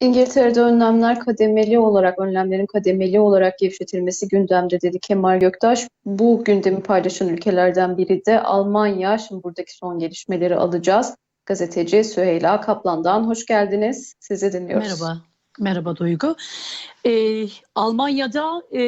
İngiltere'de önlemler kademeli olarak, önlemlerin kademeli olarak gevşetilmesi gündemde dedi Kemal Göktaş. Bu gündemi paylaşan ülkelerden biri de Almanya. Şimdi buradaki son gelişmeleri alacağız. Gazeteci Süheyla Kaplan'dan hoş geldiniz. Sizi dinliyoruz. Merhaba. Merhaba Duygu. Ee, Almanya'da e,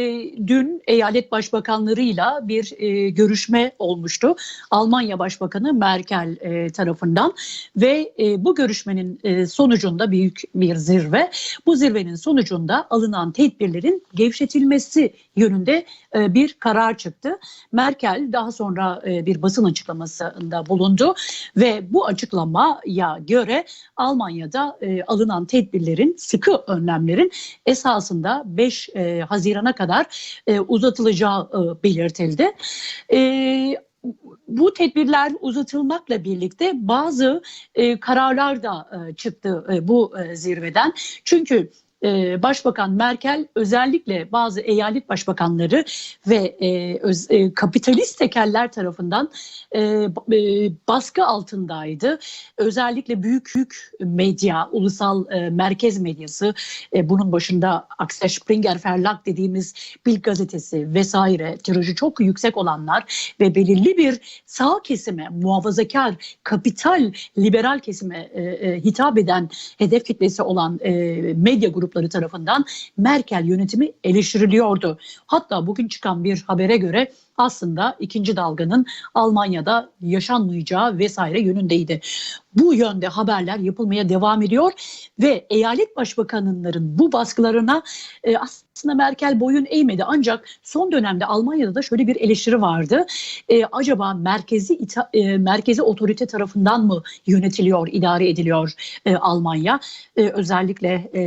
dün eyalet başbakanlarıyla bir e, görüşme olmuştu. Almanya Başbakanı Merkel e, tarafından ve e, bu görüşmenin e, sonucunda büyük bir zirve. Bu zirvenin sonucunda alınan tedbirlerin gevşetilmesi yönünde e, bir karar çıktı. Merkel daha sonra e, bir basın açıklamasında bulundu ve bu açıklamaya göre Almanya'da e, alınan tedbirlerin sıkı önlemlerin esas esasında 5 e, Haziran'a kadar e, uzatılacağı e, belirtildi. E, bu tedbirler uzatılmakla birlikte bazı e, kararlar da e, çıktı e, bu e, zirveden. Çünkü e, Başbakan Merkel özellikle bazı eyalet başbakanları ve e, öz, e, kapitalist tekeller tarafından e, e, baskı altındaydı. Özellikle büyük büyük medya, ulusal e, merkez medyası, e, bunun başında Axel Springer Verlag dediğimiz Bild gazetesi vesaire tirajı çok yüksek olanlar ve belirli bir sağ kesime, muhafazakar, kapital, liberal kesime e, e, hitap eden hedef kitlesi olan e, medya grubu grupları tarafından Merkel yönetimi eleştiriliyordu. Hatta bugün çıkan bir habere göre aslında ikinci dalganın Almanya'da yaşanmayacağı vesaire yönündeydi. Bu yönde haberler yapılmaya devam ediyor ve eyalet başbakanların bu baskılarına e, aslında Merkel boyun eğmedi. Ancak son dönemde Almanya'da da şöyle bir eleştiri vardı. E, acaba merkezi ita, e, merkezi otorite tarafından mı yönetiliyor, idare ediliyor e, Almanya? E, özellikle e,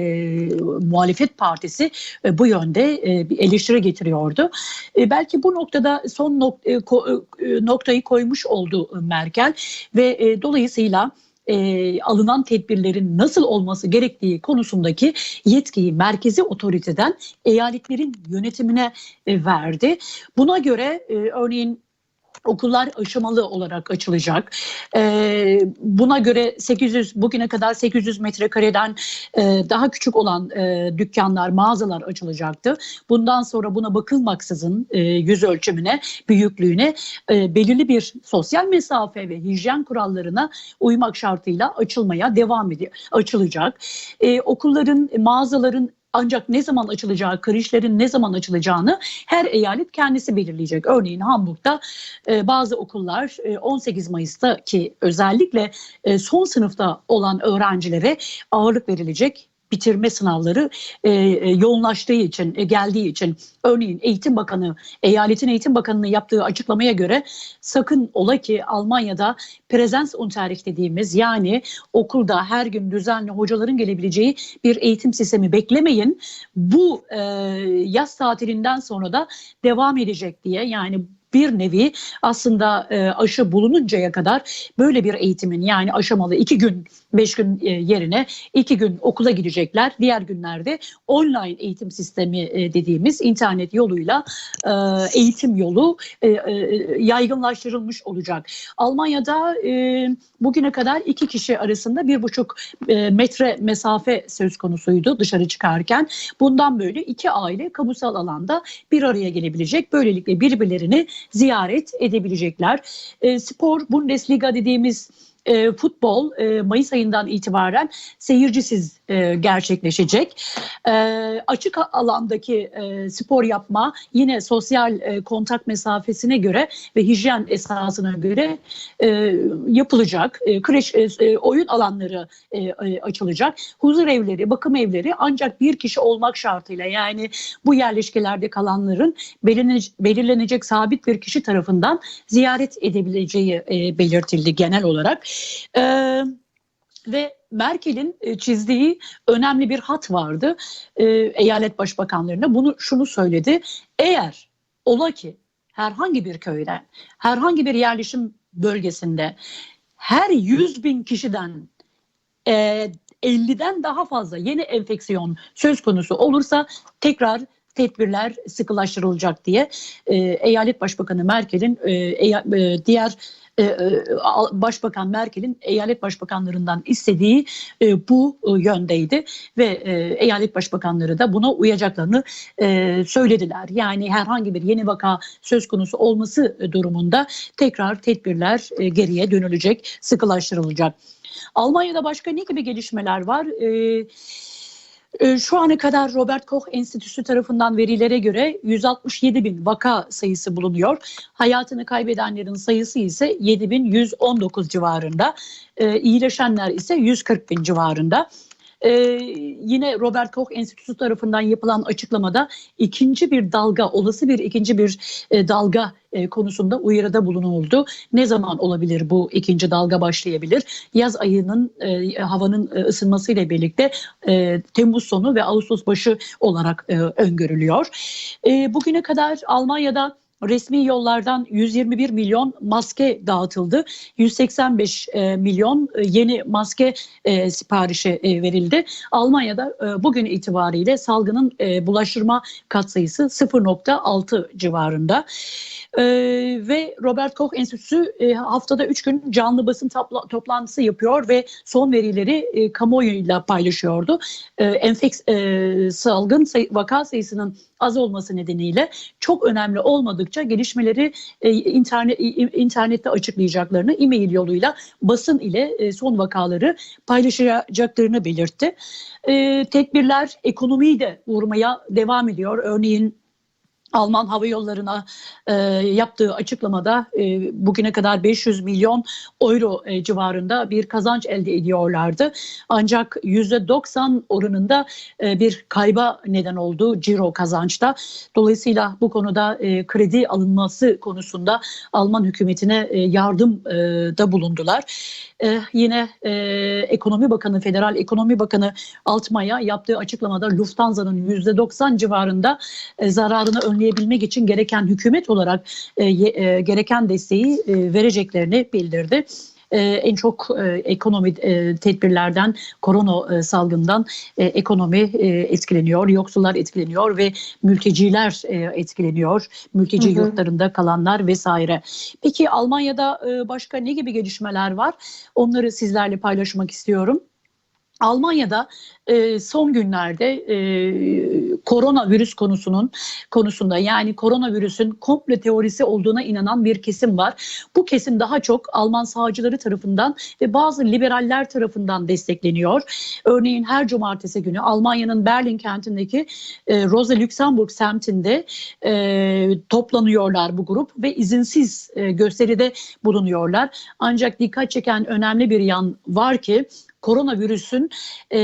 muhalefet partisi e, bu yönde e, bir eleştiri getiriyordu. E, belki bu noktada son nok e, ko e, noktayı koymuş oldu Merkel ve e, dolayısıyla e, alınan tedbirlerin nasıl olması gerektiği konusundaki yetkiyi merkezi otoriteden eyaletlerin yönetimine e, verdi. Buna göre e, örneğin okullar aşamalı olarak açılacak. Ee, buna göre 800 bugüne kadar 800 metrekareden e, daha küçük olan e, dükkanlar, mağazalar açılacaktı. Bundan sonra buna bakılmaksızın e, yüz ölçümüne, büyüklüğüne e, belirli bir sosyal mesafe ve hijyen kurallarına uymak şartıyla açılmaya devam ediyor. Açılacak. E, okulların, mağazaların ancak ne zaman açılacağı, kreşlerin ne zaman açılacağını her eyalet kendisi belirleyecek. Örneğin Hamburg'da e, bazı okullar e, 18 Mayıs'ta ki özellikle e, son sınıfta olan öğrencilere ağırlık verilecek bitirme sınavları e, e, yoğunlaştığı için, e, geldiği için örneğin Eğitim Bakanı, eyaletin Eğitim Bakanı'nın yaptığı açıklamaya göre sakın ola ki Almanya'da presens unterricht dediğimiz yani okulda her gün düzenli hocaların gelebileceği bir eğitim sistemi beklemeyin. Bu e, yaz tatilinden sonra da devam edecek diye yani bir nevi aslında e, aşı bulununcaya kadar böyle bir eğitimin yani aşamalı iki gün beş gün e, yerine iki gün okula gidecekler. Diğer günlerde online eğitim sistemi e, dediğimiz internet yoluyla e, eğitim yolu yaygınlaştırılmış olacak. Almanya'da bugüne kadar iki kişi arasında bir buçuk metre mesafe söz konusuydu dışarı çıkarken. Bundan böyle iki aile kamusal alanda bir araya gelebilecek. Böylelikle birbirlerini ziyaret edebilecekler. E, spor Bundesliga dediğimiz e, futbol e, Mayıs ayından itibaren seyircisiz e, gerçekleşecek. E, açık alandaki e, spor yapma yine sosyal e, kontak mesafesine göre ve hijyen esasına göre e, yapılacak. E, kreş e, e oyun alanları e, e, açılacak. Huzur evleri, bakım evleri ancak bir kişi olmak şartıyla yani bu yerleşkelerde kalanların belirlenecek, belirlenecek sabit bir kişi tarafından ziyaret edebileceği e, belirtildi genel olarak. E, ve Merkel'in e, çizdiği önemli bir hat vardı e, eyalet başbakanlarına. Bunu şunu söyledi. Eğer ola ki herhangi bir köyden, herhangi bir yerleşim bölgesinde her 100 bin kişiden e, 50'den daha fazla yeni enfeksiyon söz konusu olursa tekrar tedbirler sıkılaştırılacak diye e, Eyalet Başbakanı Merkel'in e, e, diğer e, e, Başbakan Merkel'in eyalet başbakanlarından istediği e, bu yöndeydi ve eyalet başbakanları da buna uyacaklarını söylediler. Yani herhangi bir yeni vaka söz konusu olması durumunda tekrar tedbirler geriye dönülecek, sıkılaştırılacak. Almanya'da başka ne gibi gelişmeler var? E, e, Şu ana kadar Robert Koch Enstitüsü tarafından verilere göre 167 bin vaka sayısı bulunuyor. Hayatını kaybedenlerin sayısı ise 7119 civarında. E, iyileşenler ise 140 bin civarında. Ee, yine Robert Koch Enstitüsü tarafından yapılan açıklamada ikinci bir dalga, olası bir ikinci bir e, dalga e, konusunda uyarıda bulunuldu. Ne zaman olabilir bu ikinci dalga başlayabilir? Yaz ayının e, havanın e, ısınmasıyla birlikte e, Temmuz sonu ve Ağustos başı olarak e, öngörülüyor. E, bugüne kadar Almanya'da resmi yollardan 121 milyon maske dağıtıldı. 185 e, milyon e, yeni maske e, siparişi e, verildi. Almanya'da e, bugün itibariyle salgının e, bulaştırma katsayısı 0.6 civarında. E, ve Robert Koch Enstitüsü e, haftada 3 gün canlı basın topla- toplantısı yapıyor ve son verileri e, kamuoyuyla paylaşıyordu. E, enfeks e, salgın sayı, vaka sayısının az olması nedeniyle çok önemli olmadıkça gelişmeleri e, internet internette açıklayacaklarını e-mail yoluyla basın ile e, son vakaları paylaşacaklarını belirtti. E, tedbirler ekonomiyi de vurmaya devam ediyor. Örneğin Alman Hava Yolları'na e, yaptığı açıklamada e, bugüne kadar 500 milyon euro e, civarında bir kazanç elde ediyorlardı. Ancak %90 oranında e, bir kayba neden oldu ciro kazançta. Dolayısıyla bu konuda e, kredi alınması konusunda Alman hükümetine e, yardım e, da bulundular. E, yine e, Ekonomi Bakanı, Federal Ekonomi Bakanı Altmaier yaptığı açıklamada Lufthansa'nın %90 civarında e, zararını önleyebilmek için gereken hükümet olarak e, e, gereken desteği e, vereceklerini bildirdi. E, en çok e, ekonomi e, tedbirlerden, korona e, salgından e, ekonomi e, etkileniyor, yoksullar etkileniyor ve mülteciler e, etkileniyor. Mülteci Hı hı. yurtlarında kalanlar vesaire. Peki Almanya'da e, başka ne gibi gelişmeler var? Onları sizlerle paylaşmak istiyorum. Almanya'da e, son günlerde e, koronavirüs konusunun konusunda yani koronavirüsün komple teorisi olduğuna inanan bir kesim var. Bu kesim daha çok Alman sağcıları tarafından ve bazı liberaller tarafından destekleniyor. Örneğin her cumartesi günü Almanya'nın Berlin kentindeki e, Rosa Luxemburg semtinde e, toplanıyorlar bu grup ve izinsiz e, gösteride bulunuyorlar. Ancak dikkat çeken önemli bir yan var ki koronavirüsün e,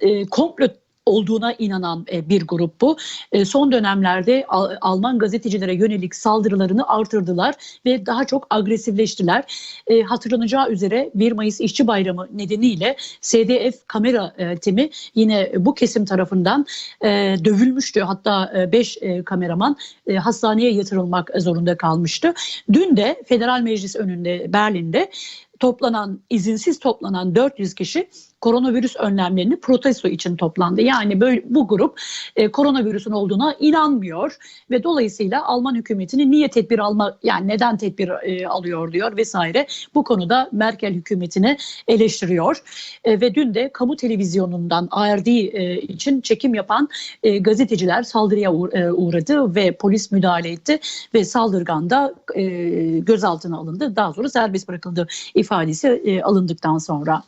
e, komplo olduğuna inanan e, bir grup bu. E, son dönemlerde Al- Alman gazetecilere yönelik saldırılarını artırdılar ve daha çok agresifleştiler. E, hatırlanacağı üzere 1 Mayıs İşçi Bayramı nedeniyle SDF kamera timi yine bu kesim tarafından dövülmüştü. Hatta 5 kameraman hastaneye yatırılmak zorunda kalmıştı. Dün de Federal Meclis önünde Berlin'de toplanan izinsiz toplanan 400 kişi koronavirüs önlemlerini protesto için toplandı. Yani böyle bu grup e, koronavirüsün olduğuna inanmıyor ve dolayısıyla Alman hükümetini niye tedbir alma yani neden tedbir e, alıyor diyor vesaire. Bu konuda Merkel hükümetini eleştiriyor. E, ve dün de kamu televizyonundan ARD e, için çekim yapan e, gazeteciler saldırıya uğ- e, uğradı ve polis müdahale etti ve saldırganda e, gözaltına alındı. Daha sonra serbest bırakıldı ifadesi e, alındıktan sonra.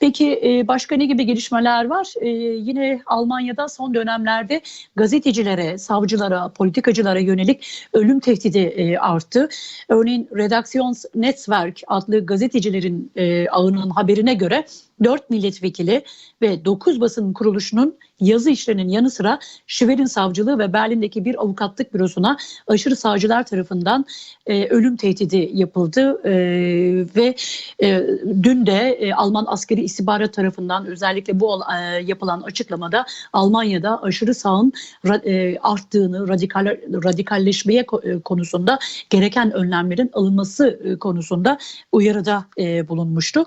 Peki e, başka ne gibi gelişmeler var? E, yine Almanya'da son dönemlerde gazetecilere, savcılara, politikacılara yönelik ölüm tehdidi e, arttı. Örneğin Redaktionsnetzwerk adlı gazetecilerin ağının haberine göre 4 milletvekili ve 9 basın kuruluşunun yazı işlerinin yanı sıra Schwerin Savcılığı ve Berlin'deki bir avukatlık bürosuna aşırı sağcılar tarafından e, ölüm tehdidi yapıldı E, ve e, dün de e, Alman askeri istihbarat tarafından özellikle bu e, yapılan açıklamada Almanya'da aşırı sağın e, arttığını, radikal radikalleşmeye e, konusunda gereken önlemlerin alınması e, konusunda uyarıda e, bulunmuştu.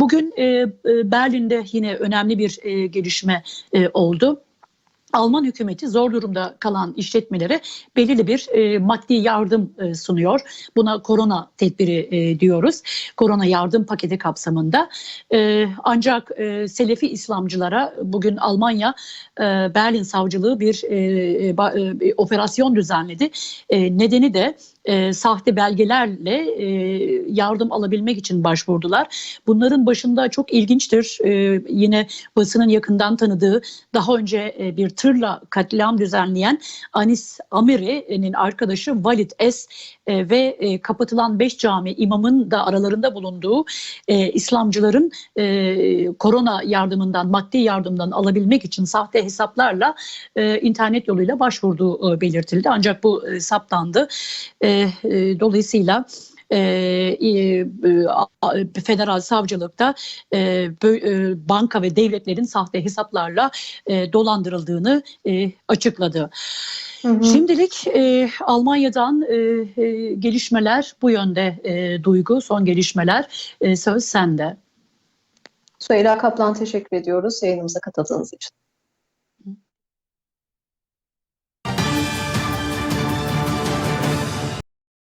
Bugün e, e, Berlin'de yine önemli bir e, gelişme e, oldu. Alman hükümeti zor durumda kalan işletmelere belirli bir e, maddi yardım e, sunuyor. Buna korona tedbiri e, diyoruz. Korona yardım paketi kapsamında. E, ancak e, Selefi İslamcılara bugün Almanya e, Berlin Savcılığı bir e, e, ba- e, operasyon düzenledi. E, nedeni de e, sahte belgelerle e, yardım alabilmek için başvurdular. Bunların başında çok ilginçtir. E, yine basının yakından tanıdığı daha önce e, bir tırla katliam düzenleyen Anis Amiri'nin arkadaşı Valid Es e, ve e, kapatılan beş cami imamın da aralarında bulunduğu e, İslamcıların korona yardımından, maddi yardımdan alabilmek için sahte hesaplarla internet yoluyla başvurduğu belirtildi. Ancak bu saptandı. E, dolayısıyla e, e, a- federal savcılıkta e, e, banka ve devletlerin sahte hesaplarla e, dolandırıldığını e, açıkladı. Hı hı. Şimdilik e, Almanya'dan e, e, gelişmeler bu yönde e, duygu, son gelişmeler e, söz sende. Süheyla Kaplan teşekkür ediyoruz yayınımıza katıldığınız için.